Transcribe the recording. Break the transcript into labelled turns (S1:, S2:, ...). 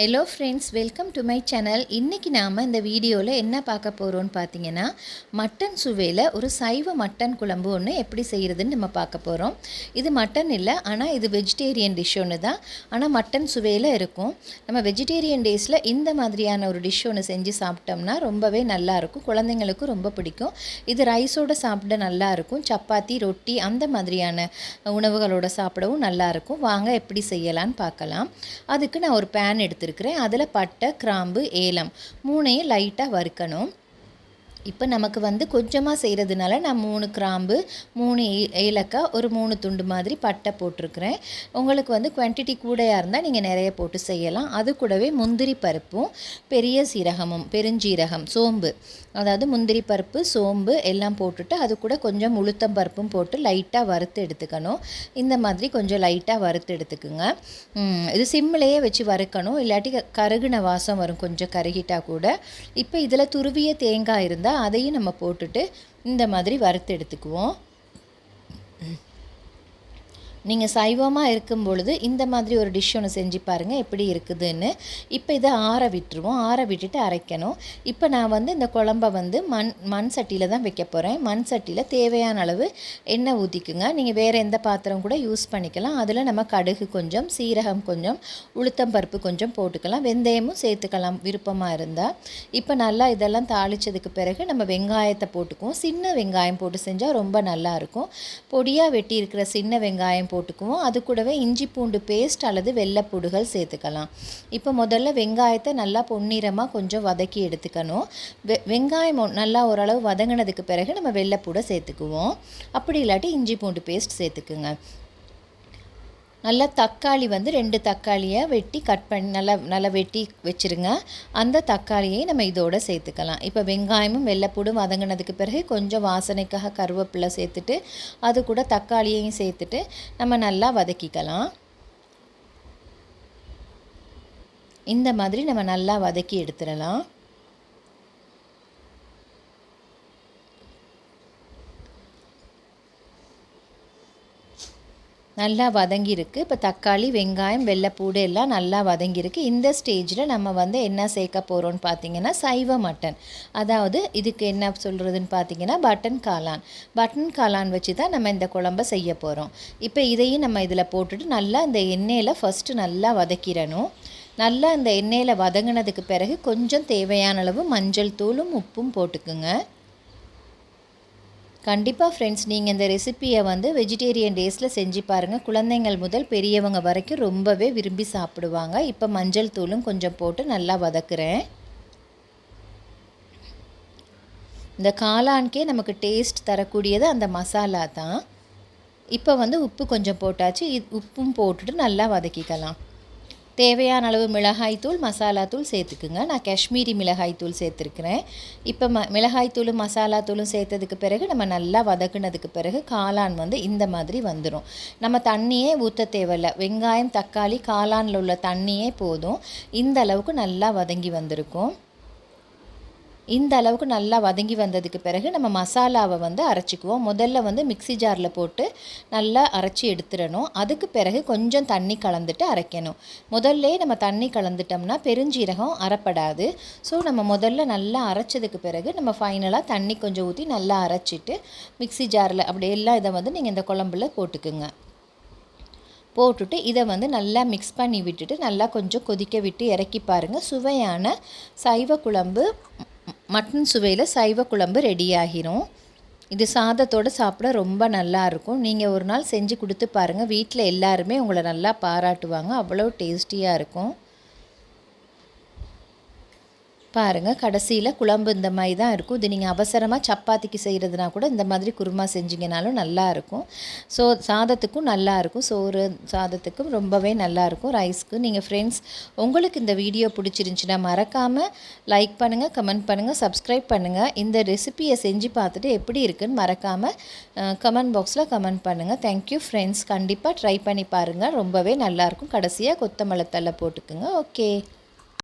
S1: Hello friends welcome to my channel இன்றைக்கி நாம் இந்த வீடியோவில் என்ன பார்க்க போகிறோன்னு பார்த்தீங்கன்னா மட்டன் சுவையில் ஒரு சைவ மட்டன் குழம்பு ஒன்று எப்படி செய்கிறதுன்னு நம்ம பார்க்க போகிறோம் இது மட்டன் இல்லை ஆனால் இது வெஜிடேரியன் டிஷ் ஒன்று தான். ஆனால் மட்டன் சுவையில் இருக்கும். நம்ம வெஜிடேரியன் டேஸில் இந்த மாதிரியான ஒரு டிஷ் ஒன்று செஞ்சு சாப்பிட்டோம்னா ரொம்பவே நல்லாயிருக்கும் குழந்தைங்களுக்கும் ரொம்ப பிடிக்கும். இது ரைஸோடு சாப்பிட நல்லாயிருக்கும் சப்பாத்தி ரொட்டி அந்த மாதிரியான உணவுகளோட சாப்பிடவும் நல்லாயிருக்கும் வாங்க எப்படி செய்யலான்னு பார்க்கலாம். அதுக்கு நான் ஒரு பேன் எடுத்து எடுத்துருக்கிறேன். அதில் பட்டை கிராம்பு ஏலம் மூணையும் லைட்டாக வறுக்கணும். இப்போ நமக்கு வந்து கொஞ்சமாக செய்கிறதுனால நான் மூணு கிராம்பு மூணு ஏலக்காய் ஒரு மூணு துண்டு மாதிரி பட்டை போட்டிருக்கிறேன். உங்களுக்கு வந்து குவான்டிட்டி கூடையாக இருந்தால் நீங்கள் நிறைய போட்டு செய்யலாம். அது கூடவே முந்திரி பருப்பும் பெரிய சீரகமும் பெருஞ்சீரகம் சோம்பு. அதாவது முந்திரி பருப்பு சோம்பு எல்லாம் போட்டுட்டு அது கூட கொஞ்சம் உளுத்தம் பருப்பும் போட்டு லைட்டாக வறுத்து எடுத்துக்கணும். இந்த மாதிரி கொஞ்சம் லைட்டாக வறுத்து எடுத்துக்குங்க. இது சிம்மிலேயே வச்சு வறுக்கணும். இல்லாட்டி கருகின வாசம் வரும். கொஞ்சம் கருகிட்டால் கூட. இப்போ இதில் துருவிய தேங்காய் இருந்தால் அதையும் நம்ம போட்டுட்டு இந்த மாதிரி வறுத்து எடுத்துக்குவோம். நீங்கள் சைவமாக இருக்கும் பொழுது இந்த மாதிரி ஒரு டிஷ் ஒன்று செஞ்சு பாருங்கள் எப்படி இருக்குதுன்னு. இப்போ இதை ஆற விட்டுருவோம். ஆற விட்டுட்டு அரைக்கணும். இப்போ நான் வந்து இந்த குழம்ப வந்து மண் மண் சட்டியில் தான் வைக்க போகிறேன் மண் சட்டியில் தேவையான அளவு எண்ணெய் ஊற்றிக்குங்க நீங்கள் வேறு எந்த பாத்திரம் கூட யூஸ் பண்ணிக்கலாம். அதில் நம்ம கடுகு கொஞ்சம் சீரகம் கொஞ்சம் உளுத்தம் பருப்பு கொஞ்சம் போட்டுக்கலாம். வெந்தயமும் சேர்த்துக்கலாம் விருப்பமாக இருந்தால் இப்போ நல்லா இதெல்லாம் தாளித்ததுக்கு பிறகு நம்ம வெங்காயத்தை போட்டுக்குவோம். சின்ன வெங்காயம் போட்டு செஞ்சால் ரொம்ப நல்லாயிருக்கும் பொடியாக வெட்டி இருக்கிற சின்ன வெங்காயம் போட்டுக்குவோம். அது கூடவே இஞ்சி பூண்டு பேஸ்ட் அல்லது வெள்ளைப்பூடுகள் சேர்த்துக்கலாம். இப்போ முதல்ல வெங்காயத்தை நல்லா பொன்னிறமாக கொஞ்சம் வதக்கி எடுத்துக்கணும். வெ வெங்காயம் நல்லா ஓரளவு வதங்கினதுக்கு பிறகு நம்ம வெள்ளைப்பூடை சேர்த்துக்குவோம். அப்படி இல்லாட்டி இஞ்சி பூண்டு பேஸ்ட் சேர்த்துக்குங்க. நல்லா தக்காளி வந்து ரெண்டு தக்காளியை வெட்டி கட் பண்ணி நல்லா நல்லா வெட்டி வச்சுருங்க. அந்த தக்காளியை நம்ம இதோடு சேர்த்துக்கலாம். இப்போ வெங்காயமும் வெள்ளைப்பூடும் வதங்கினதுக்கு பிறகு கொஞ்சம் வாசனைக்காக கருவேப்பிலை சேர்த்துட்டு அது கூட தக்காளியையும் சேர்த்துட்டு நம்ம நல்லா வதக்கிக்கலாம். இந்த மாதிரி நம்ம நல்லா வதக்கி எடுத்துடலாம். நல்லா வதங்கியிருக்கு. இப்போ தக்காளி வெங்காயம் வெள்ளைப்பூடு எல்லாம் நல்லா வதங்கியிருக்கு. இந்த ஸ்டேஜில் நம்ம வந்து என்ன சேர்க்க போகிறோம்னு பார்த்தீங்கன்னா சைவ மட்டன். அதாவது இதுக்கு என்ன சொல்கிறதுன்னு பார்த்தீங்கன்னா பட்டன் காளான். பட்டன் காளான் வச்சு தான் நம்ம இந்த குழம்ப செய்ய போகிறோம் இப்போ இதையும் நம்ம இதில் போட்டுட்டு நல்லா இந்த எண்ணெயில் ஃபஸ்ட்டு நல்லா வதக்கிடணும். நல்லா இந்த எண்ணெயில் வதங்கினதுக்கு பிறகு கொஞ்சம் தேவையான அளவு மஞ்சள் தூளும் உப்பும் போட்டுக்குங்க. கண்டிப்பாக ஃப்ரெண்ட்ஸ் நீங்கள் இந்த ரெசிப்பியை வந்து வெஜிடேரியன் டேஸில் செஞ்சு பாருங்கள் குழந்தைங்கள் முதல் பெரியவங்க வரைக்கும் ரொம்பவே விரும்பி சாப்பிடுவாங்க. இப்போ மஞ்சள் தூளும் கொஞ்சம் போட்டு நல்லா வதக்குறேன். இந்த காளான்கே நமக்கு டேஸ்ட் தரக்கூடியது அந்த மசாலா தான். இப்போ வந்து உப்பு கொஞ்சம் போட்டாச்சு. உப்பும் போட்டுட்டு நல்லா வதக்கிக்கலாம். தேவையான அளவு மிளகாய்த்தூள் மசாலாத்தூள் சேர்த்துக்குங்க. நான் காஷ்மீரி மிளகாய்த்தூள் சேர்த்துருக்குறேன். இப்போ ம மிளகாய்த்தூளும் மசாலாத்தூளும் சேர்த்ததுக்கு பிறகு நம்ம நல்லா வதக்குனதுக்கு பிறகு காளான் வந்து இந்த மாதிரி வந்துடும் நம்ம தண்ணியே ஊற்ற தேவையில்லை. வெங்காயம் தக்காளி காளானில் உள்ள தண்ணியே போதும். இந்த அளவுக்கு நல்லா வதங்கி வந்திருக்கும். இந்த அளவுக்கு நல்லா வதங்கி வந்ததுக்கு பிறகு நம்ம மசாலாவை வந்து அரைச்சிக்குவோம். முதல்ல வந்து மிக்சி ஜாரில் போட்டு நல்லா அரைச்சி எடுத்துடணும். அதுக்கு பிறகு கொஞ்சம் தண்ணி கலந்துட்டு அரைக்கணும். முதல்ல நம்ம தண்ணி கலந்துட்டோம்னா பெருஞ்சீரகம் அரைப்படாது. ஸோ நம்ம முதல்ல நல்லா அரைச்சதுக்கு பிறகு நம்ம ஃபைனலாக தண்ணி கொஞ்சம் ஊற்றி நல்லா அரைச்சிட்டு மிக்சி ஜாரில் அப்படி எல்லாம் இதை வந்து நீங்கள் இந்த குழம்புல போட்டுக்குங்க. போட்டுட்டு இதை வந்து நல்லா மிக்ஸ் பண்ணி விட்டுட்டு நல்லா கொஞ்சம் கொதிக்க விட்டு இறக்கி பாருங்கள் சுவையான சைவ குழம்பு மட்டன் சுவையில் சைவ குழம்பு ரெடி ஆகிரும். இது சாதத்தோடு சாப்பிட ரொம்ப நல்லாயிருக்கும் நீங்கள் ஒரு நாள் செஞ்சு கொடுத்து பாருங்கள் வீட்டில் எல்லாருமே உங்களை நல்லா பாராட்டுவாங்க. அவ்வளோ டேஸ்டியாக இருக்கும். பாருங்கள் கடைசியில் குழம்பு இந்த மாதிரி தான் இருக்கும். இது நீங்கள் அவசரமாக சப்பாத்திக்கு செய்கிறதுனா கூட இந்த மாதிரி குருமா செஞ்சிங்கனாலும் நல்லாயிருக்கும் ஸோ சாதத்துக்கும் நல்லாயிருக்கும் சோறு சாதத்துக்கும் ரொம்பவே நல்லாயிருக்கும் ரைஸ்க்கு நீங்கள் ஃப்ரெண்ட்ஸ் உங்களுக்கு இந்த வீடியோ பிடிச்சிருந்துச்சின்னா மறக்காமல் லைக் பண்ணுங்கள் கமெண்ட் பண்ணுங்கள் சப்ஸ்கிரைப் பண்ணுங்கள் இந்த ரெசிப்பியை செஞ்சு பார்த்துட்டு எப்படி இருக்குன்னு மறக்காமல் கமெண்ட் பாக்ஸில் கமெண்ட் பண்ணுங்கள் தேங்க்யூ ஃப்ரெண்ட்ஸ் கண்டிப்பாக ட்ரை பண்ணி பாருங்கள் ரொம்பவே நல்லாயிருக்கும் கடைசியாக கொத்தமல்லி தலை போட்டுக்குங்க. ஓகே